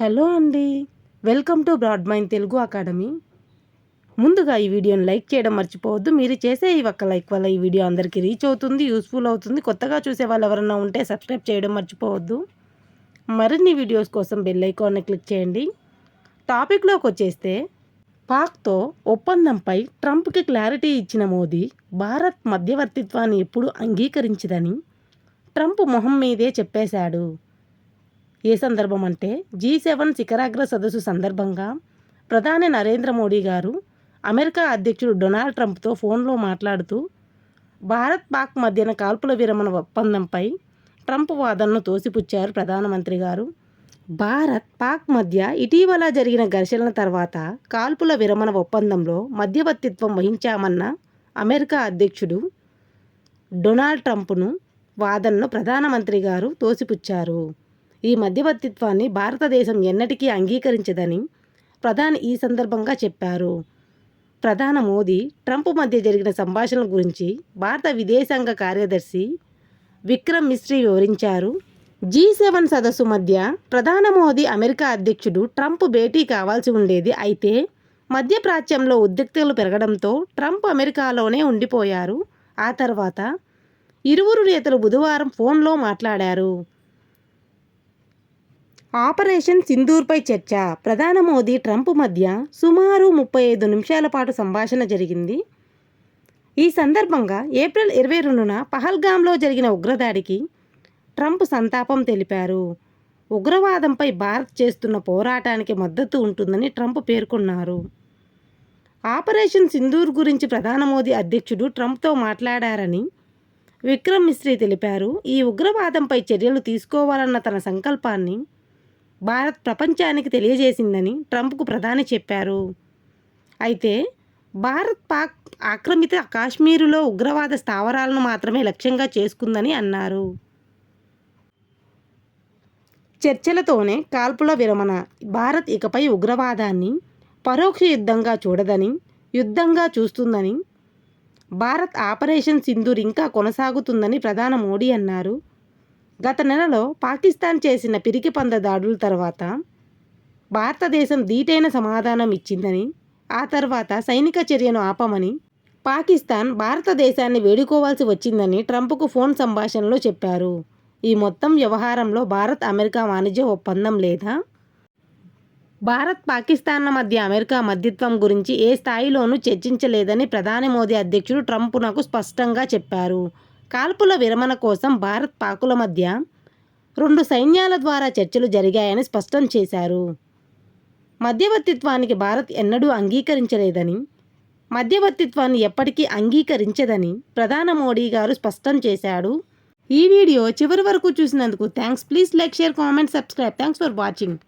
Hello అండి. Welcome to broad mind Telugu academy. ముందుగా ఈ వీడియోని లైక్ చేయడం మర్చిపోవద్దు. మీరు చేసే ఈ ఒక్క లైక్ వల్ల ఈ వీడియో అందరికీ రీచ్ అవుతుంది యూస్ఫుల్ అవుతుంది. కొత్తగా చూసే వాళ్ళు ఎవరైనా ఉంటే సబ్స్క్రైబ్ చేయడం మర్చిపోవద్దు. మరిన్ని వీడియోస్ కోసం బెల్ ఐకాన్ని క్లిక్ చేయండి. టాపిక్లోకి వచ్చేస్తే పాక్తో ఒప్పందంపై ట్రంప్కి క్లారిటీ ఇచ్చిన మోదీ భారత్ మధ్యవర్తిత్వాన్ని ఎప్పుడు అంగీకరించదని ట్రంప్ మొహం మీదే చెప్పేశాడు. ఏ సందర్భం అంటే జీ సెవెన్ శిఖరాగ్ర సదస్సు సందర్భంగా ప్రధాని నరేంద్ర మోడీ గారు అమెరికా అధ్యక్షుడు డొనాల్డ్ ట్రంప్తో ఫోన్లో మాట్లాడుతూ భారత్ పాక్ మధ్యన కాల్పుల విరమణ ఒప్పందంపై ట్రంప్ వాదనను తోసిపుచ్చారు ప్రధానమంత్రి గారు. భారత్ పాక్ మధ్య ఇటీవల జరిగిన ఘర్షణల తర్వాత కాల్పుల విరమణ ఒప్పందంలో మధ్యవర్తిత్వం వహించామన్న అమెరికా అధ్యక్షుడు డొనాల్డ్ ట్రంప్ను వాదనను ప్రధానమంత్రి గారు తోసిపుచ్చారు. ఈ మధ్యవర్తిత్వాన్ని భారతదేశం ఎన్నటికీ అంగీకరించదని ప్రధాని ఈ సందర్భంగా చెప్పారు. ప్రధాన మోదీ ట్రంప్ మధ్య జరిగిన సంభాషణల గురించి భారత విదేశాంగ కార్యదర్శి విక్రమ్ మిశ్రీ వివరించారు. జీ సెవెన్ సదస్సు మధ్య ప్రధాన మోదీ అమెరికా అధ్యక్షుడు ట్రంప్ భేటీ కావాల్సి ఉండేది అయితే మధ్యప్రాచ్యంలో ఉద్రిక్తలు పెరగడంతో ట్రంప్ అమెరికాలోనే ఉండిపోయారు. ఆ తర్వాత ఇరువురు నేతలు బుధవారం ఫోన్లో మాట్లాడారు. ఆపరేషన్ సింధూర్పై చర్చ. ప్రధాన మోదీ ట్రంప్ మధ్య సుమారు ముప్పై ఐదు నిమిషాల పాటు సంభాషణ జరిగింది. ఈ సందర్భంగా ఏప్రిల్ ఇరవై రెండున పహల్గామ్లో జరిగిన ఉగ్రదాడికి ట్రంప్ సంతాపం తెలిపారు. ఉగ్రవాదంపై భారత్ చేస్తున్న పోరాటానికి మద్దతు ఉంటుందని ట్రంప్ పేర్కొన్నారు. ఆపరేషన్ సింధూర్ గురించి ప్రధాన మోదీ అధ్యక్షుడు ట్రంప్తో మాట్లాడారని విక్రమ్ మిశ్రీ తెలిపారు. ఈ ఉగ్రవాదంపై చర్యలు తీసుకోవాలన్న తన సంకల్పాన్ని భారత్ ప్రపంచానికి తెలియజేసిందని ట్రంప్కు ప్రధాని చెప్పారు. అయితే భారత్ పాక్ ఆక్రమిత కాశ్మీరులో ఉగ్రవాద స్థావరాలను మాత్రమే లక్ష్యంగా చేసుకుందని అన్నారు. చర్చలతోనే కాల్పుల విరమణ భారత్ ఇకపై ఉగ్రవాదాన్ని పరోక్ష యుద్ధంగా చూడదని యుద్ధంగా చూస్తుందని భారత్ ఆపరేషన్ సింధూర్ ఇంకా కొనసాగుతుందని ప్రధాని మోడీ అన్నారు. గత నెలలో పాకిస్తాన్ చేసిన పిరికి పంద దాడుల తర్వాత భారతదేశం ధీటైన సమాధానం ఇచ్చిందని ఆ తర్వాత సైనిక చర్యను ఆపమని పాకిస్తాన్ భారతదేశాన్ని వేడుకోవాల్సి వచ్చిందని ట్రంప్కు ఫోన్ సంభాషణలో చెప్పారు. ఈ మొత్తం వ్యవహారంలో భారత్ అమెరికా వాణిజ్య ఒప్పందం లేదా? భారత్ పాకిస్తాన్ల మధ్య అమెరికా మధ్యత్వం గురించి ఏ స్థాయిలోనూ చర్చించలేదని ప్రధాని మోదీ అధ్యక్షుడు ట్రంప్ నాకు స్పష్టంగా చెప్పారు. కాల్పుల విరమణ కోసం భారత్ పాకుల మధ్య రెండు సైన్యాల ద్వారా చర్చలు జరిగాయని స్పష్టం చేశారు. మధ్యవర్తిత్వానికి భారత్ ఎన్నడూ అంగీకరించలేదని మధ్యవర్తిత్వాన్ని ఎప్పటికీ అంగీకరించదని ప్రధాన మోడీ గారు స్పష్టం చేశాడు. ఈ వీడియో చివరి వరకు చూసినందుకు thanks. Please like share comment subscribe. Thanks for watching.